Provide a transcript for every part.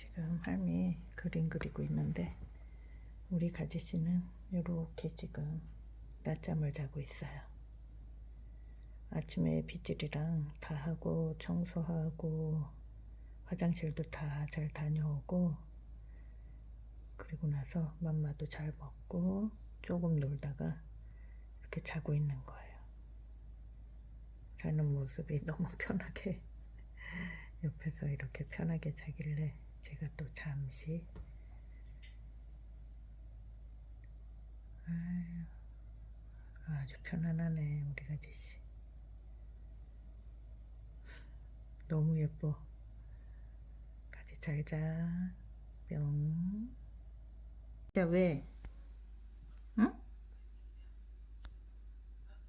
지금 할미 그림 그리고 있는데 우리 가지 씨는 이렇게 지금 낮잠을 자고 있어요. 아침에 빗질이랑 다 하고 청소하고 화장실도 다 잘 다녀오고 그리고 나서 맘마도 잘 먹고 조금 놀다가 이렇게 자고 있는 거예요. 자는 모습이 너무 편하게 옆에서 이렇게 편하게 자길래 제가 또 잠시 아유, 아주 편안하네 우리 가지씨 너무 예뻐 가지 잘자 뿅 야, 왜? 응?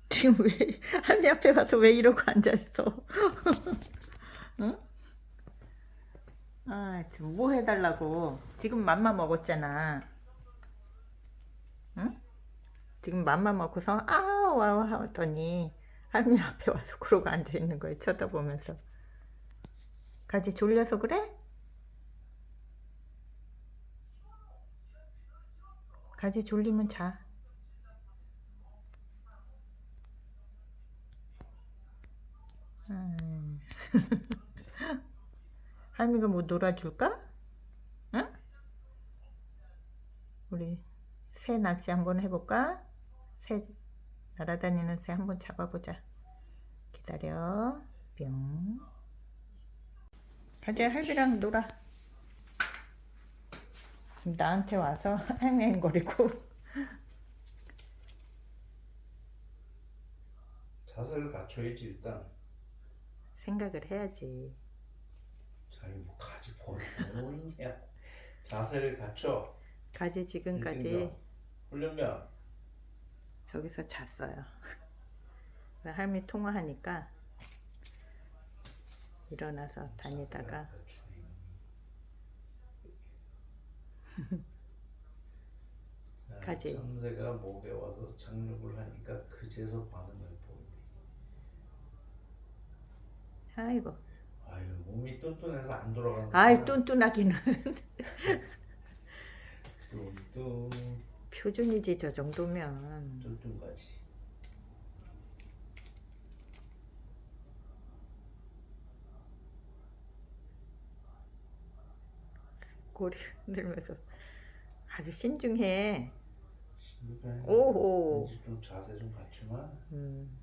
지금 왜 할미 앞에 와서 왜 이러고 앉아있어? 응? 아, 뭐 해달라고? 지금 맘마 먹었잖아. 응? 지금 맘마 먹고서 아우 아우 하더니 할미 앞에 와서 그러고 앉아 있는 거예요. 쳐다보면서. 가지 졸려서 그래? 가지 졸리면 자. 음. 할미가 뭐 놀아줄까? 응? 우리 새 낚시 한번 해볼까? 새 날아다니는 새 한번 잡아보자. 기다려. 뿅. 가자 할미랑 놀아. 지금 나한테 와서 앵앵거리고 자세를 갖춰야지 일단 생각을 해야지. 자기 뭐 가지 보는 있냐 자세를 갖춰. 가지 지금까지. 훈련병. 저기서 잤어요. 할미 통화하니까 일어나서 다니다가. 가지. 참새가 목에 와서 착륙을 하니까 그제서 반응을 보이네 아이고 몸이 뚠뚠해서 안 돌아가는 아이 뚠뚠하기는. 뚠뚠. 표준이지 저 정도면. 뚠뚠가지. 꼬리 흔들면서. 아주 신중해. 신부가 오호. 좀 자세 좀 갖추마 음.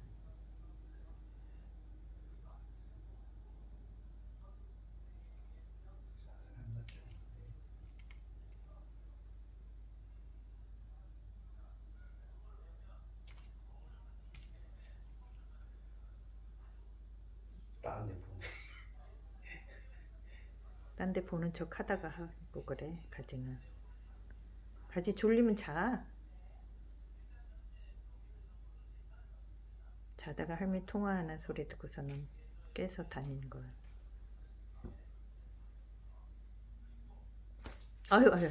딴 데 보는 척 하다가 하고 그래 가지는. 가지 졸리면 자. 자다가 할미 통화하는 소리 듣고서는 깨서 다니는 거야. 아유 아유.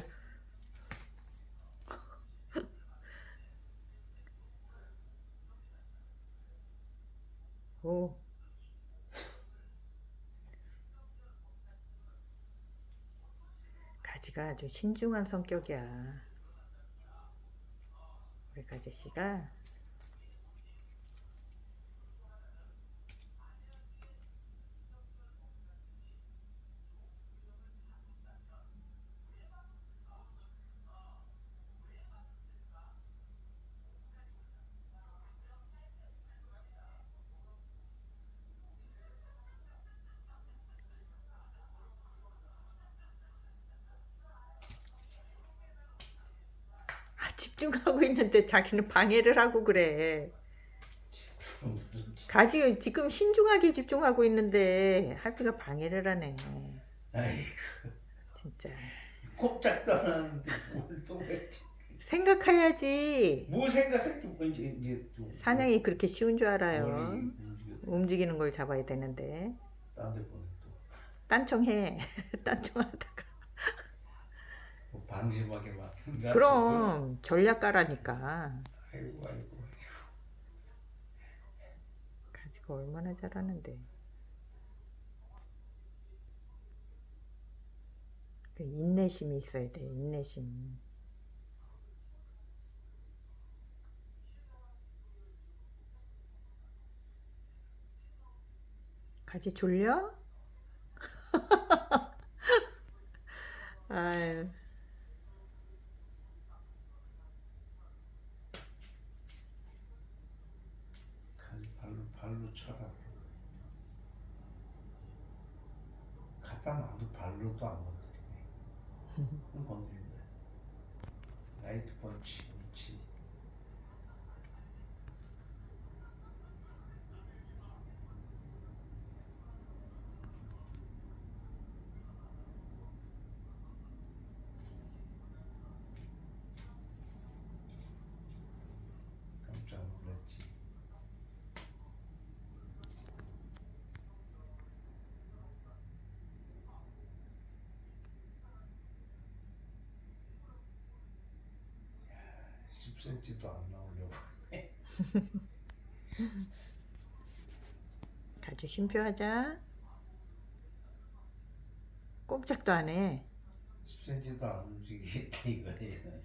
오. 가지가 아주 신중한 성격이야. 우리 가지 씨가 집중하고 있는데 자기는 방해를 하고 그래. 가지 지금 신중하게 집중하고 있는데 할피가 방해를 하네. 아이고 진짜 꼼짝도 안 하는데 뭘또 생각해야지. 뭘 생각할지 뭐 이제 이제 좀 사냥이 그렇게 쉬운 줄 알아요. 움직여 움직이는 걸 잡아야 되는데 딴데 보내 또 딴청해. 딴청하다가 뭐 방심하게 만든가 그럼 전략가라니까. 아이고 아이고 가지가 얼마나 잘하는데. 그 인내심이 있어야 돼. 인내심. 가지 졸려? 아유. 10cm도 안 나오려고. 가지 쉼표하자. 꼼짝도 안 해. 10cm도 안 움직이겠다 이거야.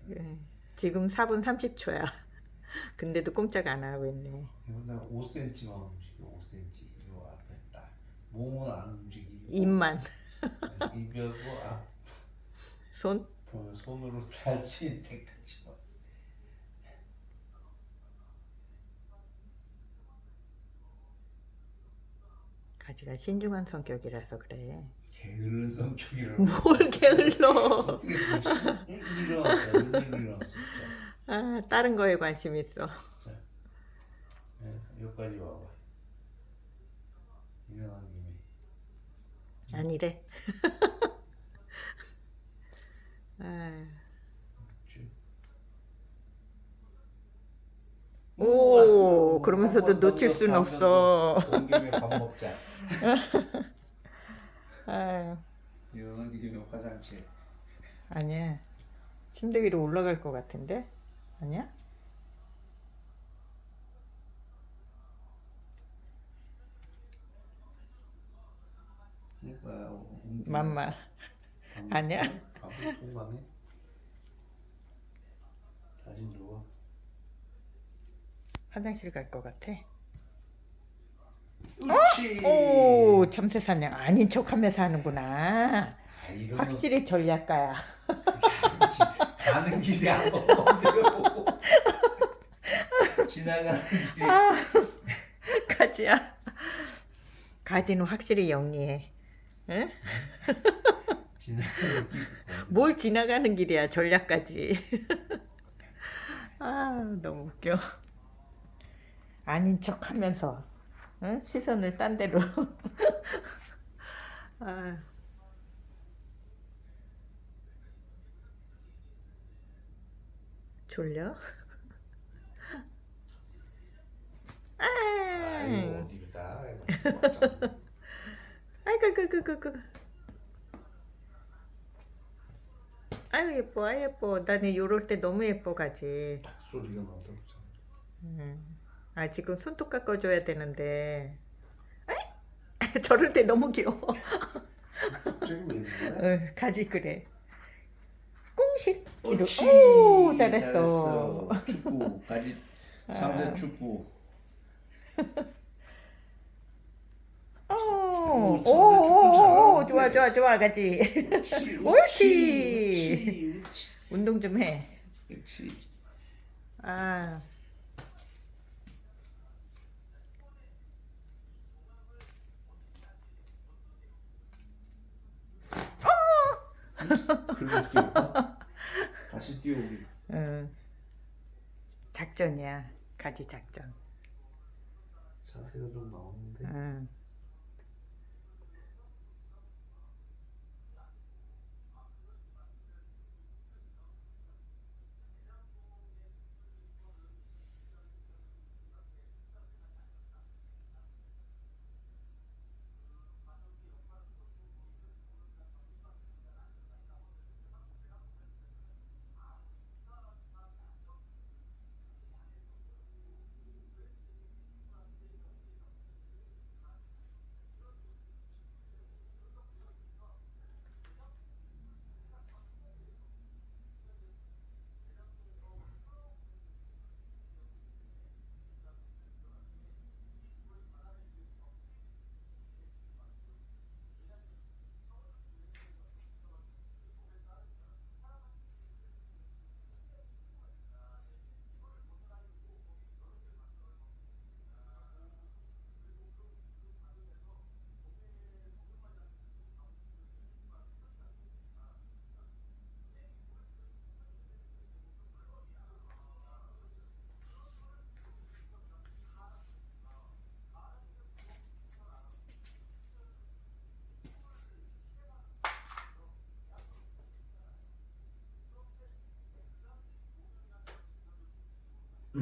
그래. 지금 4분 30초야. 근데도 꼼짝 안 하고 있네. 이거는 5cm만 움직여 5cm 요 앞에 딱 몸은 안 움직이고 입만. 입하고 앞 손? 손으로 잘 수 있는 데까지 만 가지가 신중한 성격이라서 그래. 게으른 성격이라고 뭘 게을러. 어떻게 아, 다른 거에 관심 있어. 예, 여기까지 와봐 일어난 김에 아니래. 아, 쭉. 오, 왔어. 그러면서도 한번 놓칠 더순더 없어. 온 김에 밥 먹자 아유, 김에 화장실 아니야. 침대 위로 올라갈 것 같은데? 아니야? 김에 맘마. 밥 아니야? 통과네 다시 누워 화장실 갈 것 같아. 그렇지 오, 참새 사냥 아닌 척하면서 하는구나. 아, 이러면 확실히 전략가야. 야이씨, 가는 길에 한번 건드려보고 지나가는 길에 가지야. 가지는 확실히 영리해. 응? 지나가는 길에 뭘 지나가는 길이야 전략까지. 아 너무 웃겨. 아닌 척하면서 응? 시선을 딴 데로. 아. 졸려? 아이고 아, 어딜 가 아이고 그그그 그. 아유 예뻐, 아유 예뻐. 나는 요럴 때 너무 예뻐 가지. 소리가 나더라고 음. 아 지금 손톱 깎아줘야 되는데. 저럴 때 너무 귀여워. 어, 가지 그래. 이러- 옳지 오 잘했어. 잘했어. 축구까지 아. 3대 축구 오, 오, 오, 오, 오, 잘하는데. 좋아, 좋아, 좋아, 가지. 옳지 옳지. 옳지 옳지 운동 좀 해. 옳지 아, 다시 뛰어오기 응. 작전이야. 가지 작전. 자세가 좀 나오는데 응.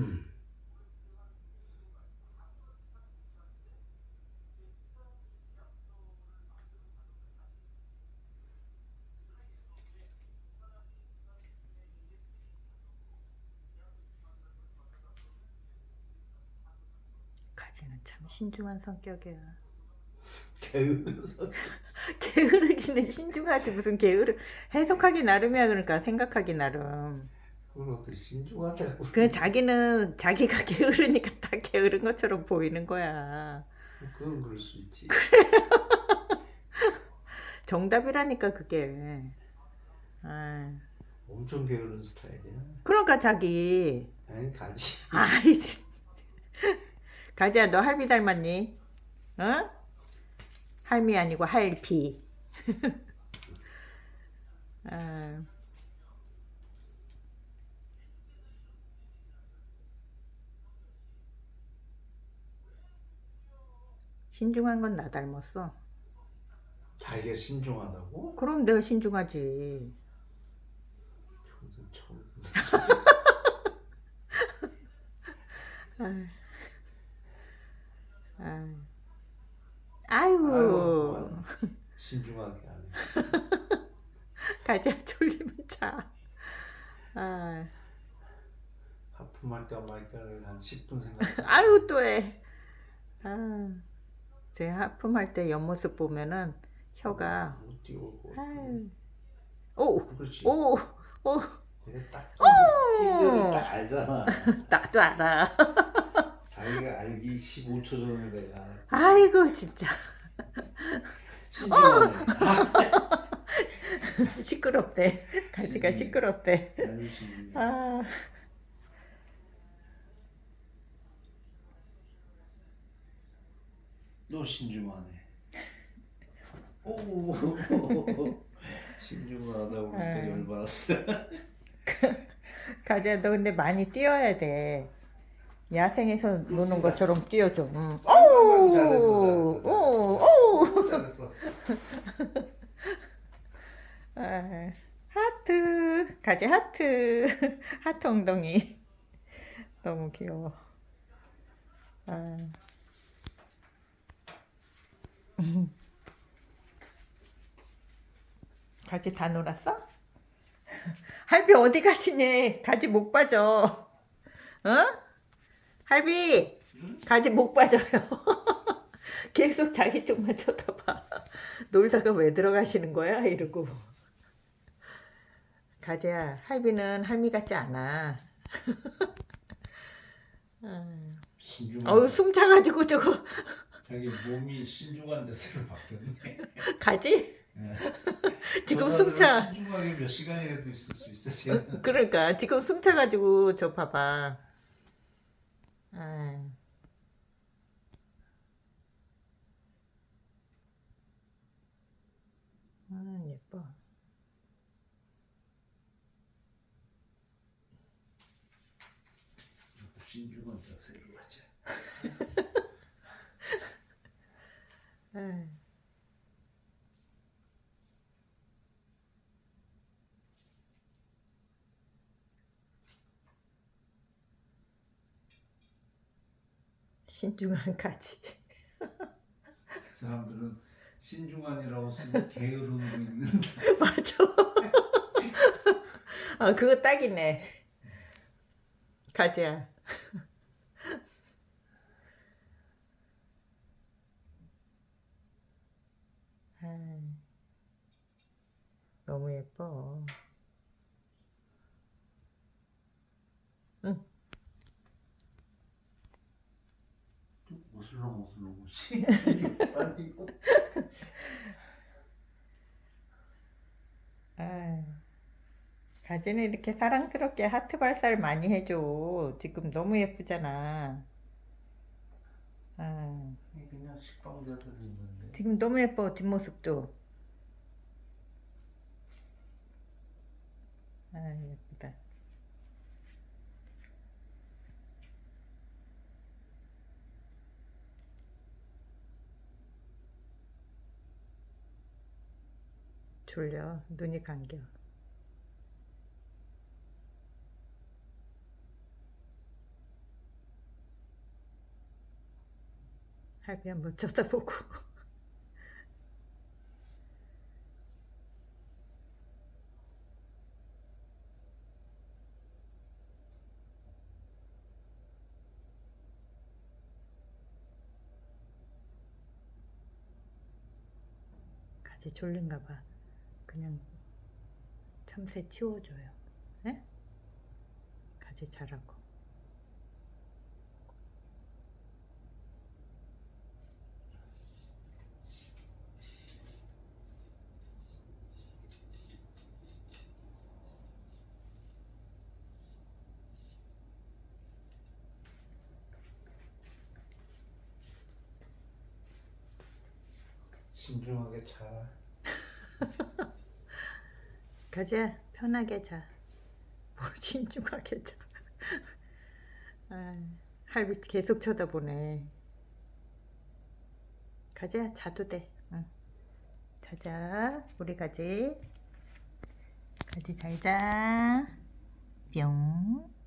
음. 가지는 참 신중한 성격이야. 게으르서 게으르기는 신중하지 무슨 게으르 해석하기 나름이야 그러니까 생각하기 나름. 어떻게 신중하다고 그 자기는 자기가 게으르니까 다 게으른 것처럼 보이는 거야. 그건 그럴 수 있지 정답이라니까 그게. 아, 엄청 게으른 스타일이야 그러니까 자기 아니 가지 아이 가지야 너 할미 닮았니? 어? 할미 아니고 할피. 아, 신중한 건 나 닮았어. 자기가 신중하다고? 그럼 내가 신중하지. 평생 처음 아. 아이고. 아이고, 신중하게 하네 가지야 졸리면 자. 아, 하품할까 말까를 한 10분 생각 아유 또 해. 아, 제 하품할 때 옆모습 보면은 혀가 아유. 오, 그렇지 오, 오, 내가 딱 알잖아 나도 알아. 자기가 알기 15초 전에 내가 알아. 아이고 진짜 신중하네 시끄럽대. 가지가 음. 시끄럽대. 아, 너 신중하네. 오, 신중하다고 그러니까 음. 열받았어. 가지야 너 근데 많이 뛰어야 돼. 야생에서 노는 것처럼 뛰어줘. 응. 오, 잘했어, 오, 잘했어, 오, 오. 잘했어. 아, 하트 가지 하트 하트 엉덩이 너무 귀여워 아. 가지 다 놀았어? 할비 어디 가시니? 가지 못 빠져 어? 할비 가지 못 빠져요 계속 자기 쪽만 쳐다봐 놀다가 왜 들어가시는 거야? 이러고 가재야 할비는 할미 같지 않아. 어우 숨 차가지고 저거 자기 몸이 신중한 자세로 바뀌었네. 가지? 예. 지금 저숨 차. 사람들은 신중하게 몇 시간이라도 있을 수 있어. 쟤는. 그러니까 지금 숨 차 가지고 저 봐봐 아. 아 예뻐 신중한 자세로 하자. 아. 신중한 가지 그 사람들은 신중한이라고 쓰면 게으름으로 있는. 맞아. 아 그거 딱이네. 가지 너무 예뻐. 응. 오슬렁 오슬렁 오시. 아, 가지는 이렇게 사랑스럽게 하트 발살 많이 해줘. 지금 너무 예쁘잖아. 아, 그냥 식빵 자세로 있는데. 지금 너무 예뻐 뒷모습도. 아 예쁘다 그러니까. 졸려. 눈이 감겨. 할배 한번 쳐다보고. 가지 졸린가 봐. 그냥 참새 치워줘요. 네? 가지 자라고. 신중하게 자. 가자 편하게 자. 뭘 신중하게 자. 아, 할비 계속 쳐다보네. 가자 자도 돼. 응. 자자 우리 가지. 가지 잘 자. 뿅.